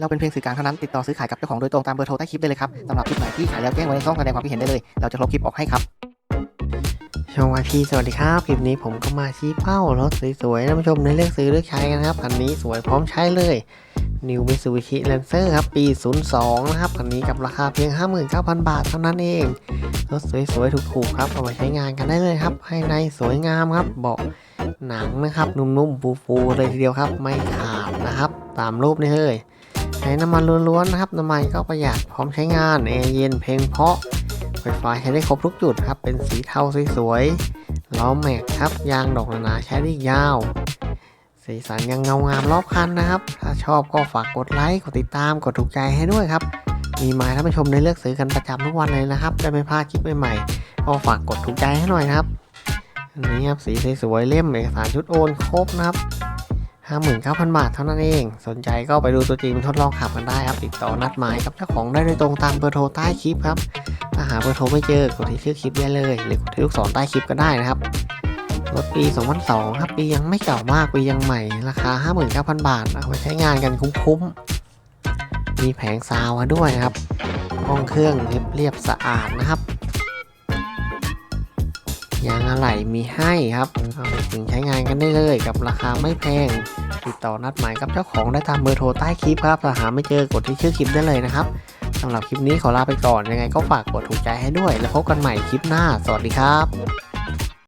เราเป็นเพียงสื่อกลางเท่านั้น ติดต่อซื้อขายกับเจ้าของโดยตรงตามเบอร์โทรใต้คลิปได้เลยครับสำหรับคลิปไหนที่ขายแล้วแจ้งไว้ในช่องแสดงความคิดเห็นได้เลย เราจะลบคลิปออกให้ครับช่องวาทีสวัสดีครับคลิปนี้ผมก็มาชี้เป้ารถสวยๆท่านผู้ชมในเลือกซื้อเลือกใช้กันนะครับคันนี้สวยพร้อมใช้เลย New Mitsubishi Lancer ครับปี 02 นะครับคันนี้กับราคาเพียง 59,000 บาทเท่านั้นเองรถสวยๆถูกๆครับเอามาใช้งานกันได้เลยครับภายในสวยงามครับเบาะหนังนะครับนุ่มๆฟูๆเลยทีเดียวครับ ไม่ขาดนะครับ ตามรูปนี้เลย ใช้น้ำมันล้วนๆนะครับ น้ำมันก็ประหยัดพร้อมใช้งานแอร์เย็นเพลงเพาะ ไฟฟ้าใช้ได้ครบทุกจุดครับ เป็นสีเทาสวยๆล้อแม็กครับ ยางดอกหนาๆใช้ได้ยาว สีสันยังเงางามรอบคันนะครับ ถ้าชอบก็ฝากกดไลค์กดติดตามกดถูกใจให้ด้วยครับ มีไม้ท่านผู้ชมได้เลือกซื้อกันประจำทุกวันเลยนะครับจะไม่พลาดคลิปใหม่ๆก็ฝากกดถูกใจให้หน่อยครับอันนี้ครับสีสวยๆเล่มเอกสารชุดโอนครบนะครับ 59,000 บาทเท่านั้นเอง สนใจก็ไปดูตัวจริงทดลองขับกันได้ครับ ติดต่อนัดหมายกับเจ้าของได้โดยตรงตามเบอร์โทรใต้คลิปครับ ถ้าหาเบอร์โทรไม่เจอกดที่ชื่อคลิปได้เลย หรือกดที่ลูกศรใต้คลิปก็ได้นะครับ รถปี 2002 ครับปียังไม่เก่ามากปียังใหม่ ราคา 59,000 บาท เอาไปใช้งานกันคุ้มๆ มีแผงซาวด้วยครับ ห้องเครื่องเรียบเรียบสะอาดนะครับ ยางอะไหล่มีให้ครับเอาไปถึงใช้งานกันได้เลยกับราคาไม่แพง ติดต่อนัดหมายกับเจ้าของได้ตามเบอร์โทรใต้คลิปครับถ้าหาไม่เจอกดที่ชื่อคลิปได้เลยนะครับสำหรับคลิปนี้ขอลาไปก่อนยังไงก็ฝากกดถูกใจให้ด้วย แล้วพบกันใหม่คลิปหน้า สวัสดีครับ